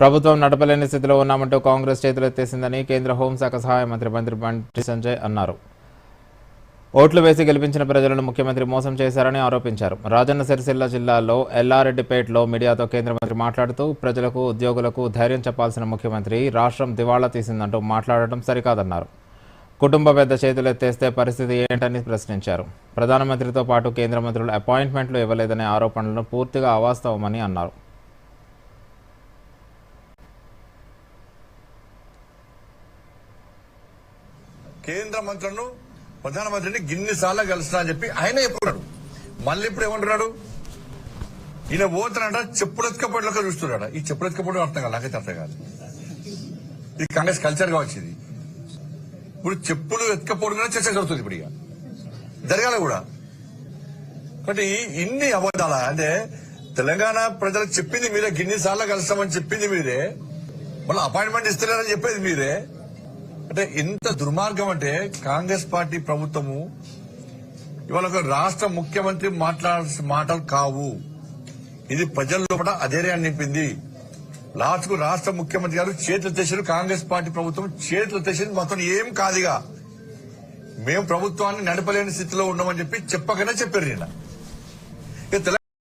ప్రభుత్వం నడపలేని స్థితిలో ఉన్నామంటూ కాంగ్రెస్ చేతులెత్తేసిందని కేంద్ర హోంశాఖ సహాయ మంత్రి మంత్రి బండి సంజయ్ అన్నారు. ఓట్లు వేసి గెలిపించిన ప్రజలను ముఖ్యమంత్రి మోసం చేశారని ఆరోపించారు. రాజన్న సిరిసిల్ల జిల్లాలో ఎల్లారెడ్డిపేటలో మీడియాతో కేంద్ర మంత్రి మాట్లాడుతూ ప్రజలకు ఉద్యోగులకు ధైర్యం చెప్పాల్సిన ముఖ్యమంత్రి రాష్ట్రం దివాళా తీసిందంటూ మాట్లాడటం సరికాదన్నారు. కుటుంబ పెద్ద చేతులెత్తేస్తే పరిస్థితి ఏంటని ప్రశ్నించారు. ప్రధానమంత్రితో పాటు కేంద్ర మంత్రులు అపాయింట్మెంట్లు ఇవ్వలేదనే ఆరోపణలను పూర్తిగా అవాస్తవమని అన్నారు. కేంద్ర మంత్రులను ప్రధానమంత్రిని గిన్నిసార్లు కలిసినా అని చెప్పి ఆయన చెప్పుకున్నాడు. మళ్ళీ ఇప్పుడు ఏమంటున్నాడు? ఈయన పోతున్నాడ చెప్పుడు చూస్తున్నాడు. ఈ చెప్పుడు అర్థం కాదు నాకైతే అర్థం కాదు. ఇది కాంగ్రెస్ కల్చర్గా వచ్చింది ఇప్పుడు చెప్పులు ఎత్కపోవడం చర్చ జరుగుతుంది ఇప్పుడు ఇక. జరగాలి కూడా. కాబట్టి ఇన్ని అబద్ధాల? అంటే తెలంగాణ ప్రజలకు చెప్పింది మీరే గిన్నిసార్లు కలుస్తామని చెప్పింది మీరే మళ్ళీ అపాయింట్మెంట్ ఇస్తున్నారని చెప్పేది మీరే. అంటే ఎంత దుర్మార్గం అంటే కాంగ్రెస్ పార్టీ ప్రభుత్వము ఇవాళ ఒక రాష్ట్ర ముఖ్యమంత్రి మాట్లాడాల్సిన మాటలు కావు. ఇది ప్రజల్లో కూడా అధైర్యాన్ని నింపింది. లాస్ట్కు రాష్ట్ర ముఖ్యమంత్రి గారు చేతులు తెచ్చారు కాంగ్రెస్ పార్టీ ప్రభుత్వం. చేతులు తెచ్చింది మొత్తం ఏం కాదుగా. మేము ప్రభుత్వాన్ని నడపలేని స్థితిలో ఉన్నామని చెప్పి చెప్పకనే చెప్పారు నేను